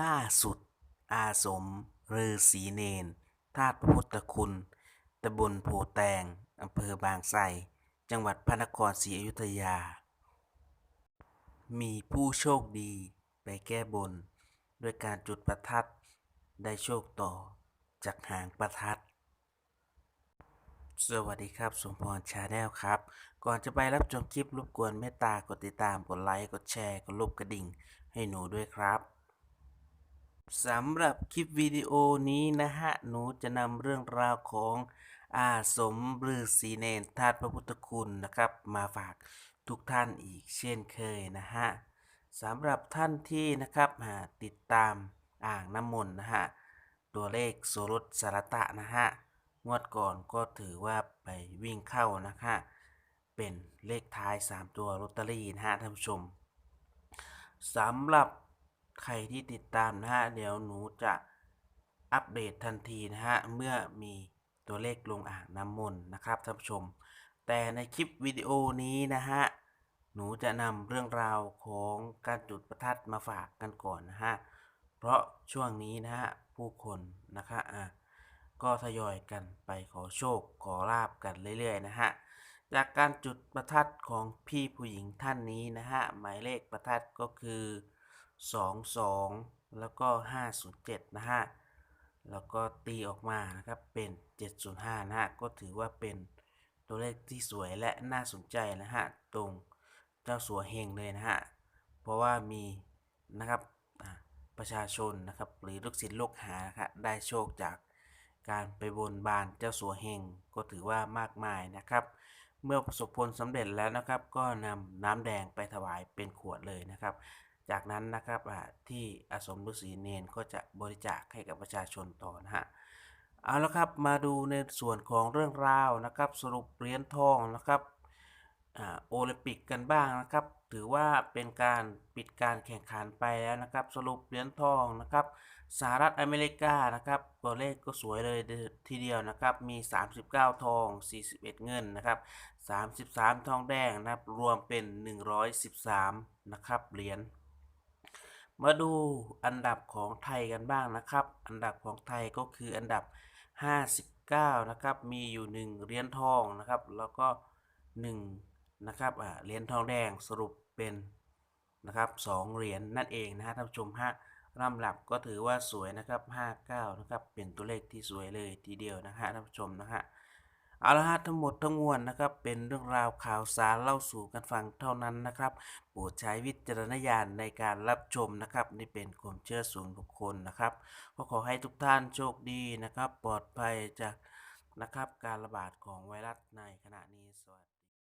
ล่าสุด อาสมฤาษีเนนธาตุพระพุทธคุณตำบลโพแตงอำเภอบางไทรจังหวัดพระนครศรีอยุธยา มีผู้โชคดีไปแก้บน ด้วยการจุดประทัดได้โชคต่อจากหางประทัด สวัสดีครับ สมพรชาแนลครับ ก่อนจะไปรับชมคลิปรบกวนเมตตากดติดตามกดไลค์ กดแชร์ กดรูปกระดิ่งให้หนูด้วยครับ สำหรับคลิปวิดีโอนี้นะฮะ หนูจะนำเรื่องราวของอาสมฤาษีเนนธาตุพระพุทธคุณนะครับ มาฝากทุกท่านอีกเช่นเคยนะฮะสำหรับท่านที่นะครับติดตามอ่างน้ำมนต์นะฮะ ตัวเลขโสรุตสารตะนะฮะ งวดก่อนก็ถือว่าไปวิ่งเข้านะฮะ เป็นเลขท้าย 3 ตัวลอตเตอรี่นะฮะท่านผู้ชมสำหรับ ใครที่ติดตามนะฮะ เดี๋ยวหนูจะอัปเดตทันทีนะฮะ เมื่อมีตัวเลขลงอ่างน้ำมนต์นะครับท่านผู้ชม แต่ในคลิปวิดีโอนี้นะฮะ หนูจะนำเรื่องราวของการจุดประทัดมาฝากกันก่อนนะฮะ เพราะช่วงนี้นะฮะ ผู้คนนะคะอะก็ทยอยกันไปขอโชคขอลาบกันเรื่อยๆนะฮะจากการจุดประทัดของพี่ผู้หญิงท่านนี้นะฮะ หมายเลขประทัดก็คือ 22 แล้วก็ 507 นะฮะ แล้วก็ตีออกมานะครับเป็น 705 นะฮะ ก็ถือว่าเป็นตัวเลขที่สวยและน่าสนใจนะฮะ ตรงเจ้าสัวเฮงเลยนะฮะ เพราะว่ามีนะครับประชาชนนะครับหรือลูกศิษย์ลูกหานะครับได้โชคจากการไปบนบานเจ้าสัวเฮงก็ถือว่ามากมายนะครับ เมื่อประสบผลสำเร็จแล้วนะครับ ก็นำน้ำแดงไปถวายเป็นขวดเลยนะครับ จากนั้นนะครับที่อาสมฤาษีเนนก็จะบริจาคให้กับประชาชนต่อนะฮะเอาละครับมาดูในส่วนของเรื่องราวนะครับ สรุปเหรียญทองนะครับอโอลิมปิกกันบ้างนะครับ ถือว่าเป็นการปิดการแข่งขันไปแล้วนะครับ สรุปเหรียญทองนะครับสหรัฐอเมริกานะครับตัวเลขก็สวยเลยทีเดียวนะครับ มี 39 ทอง 41 เงินนะครับ 33 ทองแดงนะครับ รวมเป็น 113 นะครับเหรียญ มาดูอันดับของไทยกันบ้างนะครับ อันดับของไทยก็คืออันดับ 59 นะครับ มีอยู่ 1เหรียญทองนะครับ แล้วก็ 1 นะครับอ่าเหรียญทองแดงสรุปเป็นนะครับ2เหรียญนั่นเองนะฮะท่านผู้ชมฮะลำดับก็ถือว่าสวยนะครับ 59 นะครับ เป็นตัวเลขที่สวยเลยทีเดียวนะฮะท่านผู้ชมนะฮะ เอาละฮะทั้งหมดทั้งมวลนะครับ เป็นเรื่องราวข่าวสารเล่าสู่กันฟังเท่านั้นนะครับโปรดใช้วิจารณญาณในการรับชมนะครับนี่เป็นความเชื่อส่วนบุคคลนะครับก็ขอให้ทุกท่านโชคดีนะครับ ปลอดภัยจากนะครับการระบาดของไวรัสในขณะนี้สวัสดี